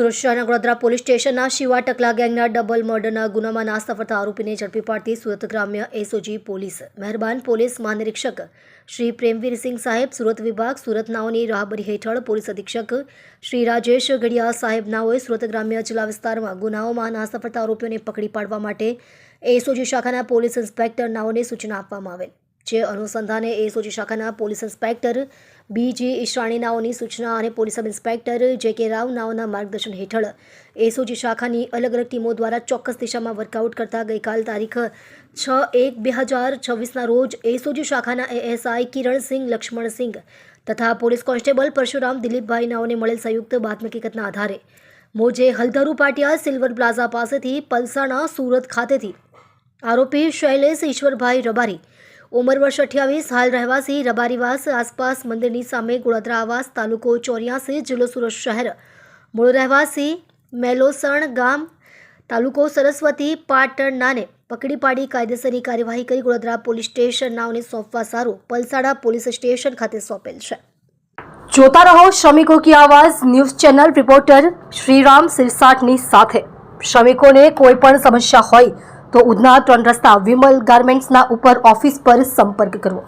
સુરત શહેરના પોલીસ સ્ટેશનના શિવા ટકલા ગેંગના ડબલ મર્ડરના ગુનામાં નાસ્તા ફરતા આરોપીને ઝડપી પાડતી સુરત ગ્રામ્ય એસઓજી પોલીસ. મહેરબાન પોલીસ મહાનિરીક્ષક શ્રી પ્રેમવીરસિંહ સાહેબ, સુરત વિભાગ સુરત નાઓની રાહબરી હેઠળ પોલીસ અધિક્ષક શ્રી રાજેશ ગઢિયા સાહેબ નાઓએ સુરત ગ્રામ્ય જિલ્લા વિસ્તારમાં ગુનાઓમાં નાસ્તા ફરતા આરોપીઓને પકડી પાડવા માટે એસઓજી શાખાના પોલીસ ઇન્સ્પેક્ટર નાઓને સૂચના આપવામાં આવેલ. જે અનુસંધાને એસઓજી શાખાના પોલીસ ઇન્સ્પેક્ટર બીજી ઈશાણી નાઓની સૂચના અને પોલીસ સબ ઇન્સ્પેક્ટર જે કે રાવ નાઓના માર્ગદર્શન હેઠળ એસઓજી શાખાની અલગ અલગ ટીમો દ્વારા ચોક્કસ દિશામાં વર્કઆઉટ કરતા ગઈકાલ તારીખ છ એક બે હજાર છવ્વીસના રોજ એસઓજી શાખાના એએસઆઈ કિરણસિંહ લક્ષ્મણસિંહ તથા પોલીસ કોન્સ્ટેબલ પરશુરામ દિલીપભાઈ નાઓને મળેલ સંયુક્ત બાતમી હકીકતના આધારે મોજે હલધરુ પાટિયા સિલ્વર પ્લાઝા પાસેથી પલસાણા સુરત ખાતેથી આરોપી શૈલેષ ઈશ્વરભાઈ રબારી ઉંમર વર્ષ અઠ્યાવીસ, હાલ રહેવાસી રબારીવાસ આસપાસ મંદિરની સામે ગોળાદરા આવાસ, તાલુકો ચોર્યાસી, જિલ્લો સુરત શહેર. મૂળ રહેવાસી મેલોસણ ગામ, તાલુકો સરસ્વતી, પાટણનાને પકડી પાડી કાયદેસરની કાર્યવાહી કરી ગોળાદરા પોલીસ સ્ટેશન નાવને સોંપવા સારું. પલસાડા પોલીસ સ્ટેશન ખાતે સોંપેલ છે. જોતા રહો શ્રમિકો કી આવાજ ન્યૂઝ ચેનલ રિપોર્ટર શ્રીરામ સિરસાટની સાથે. શ્રમિકોને કોઈ પણ સમસ્યા હોય તો ઉધના ત્રણ રસ્તા વિમલ ગાર્મેન્ટ્સના ઉપર ઓફિસ પર સંપર્ક કરવો.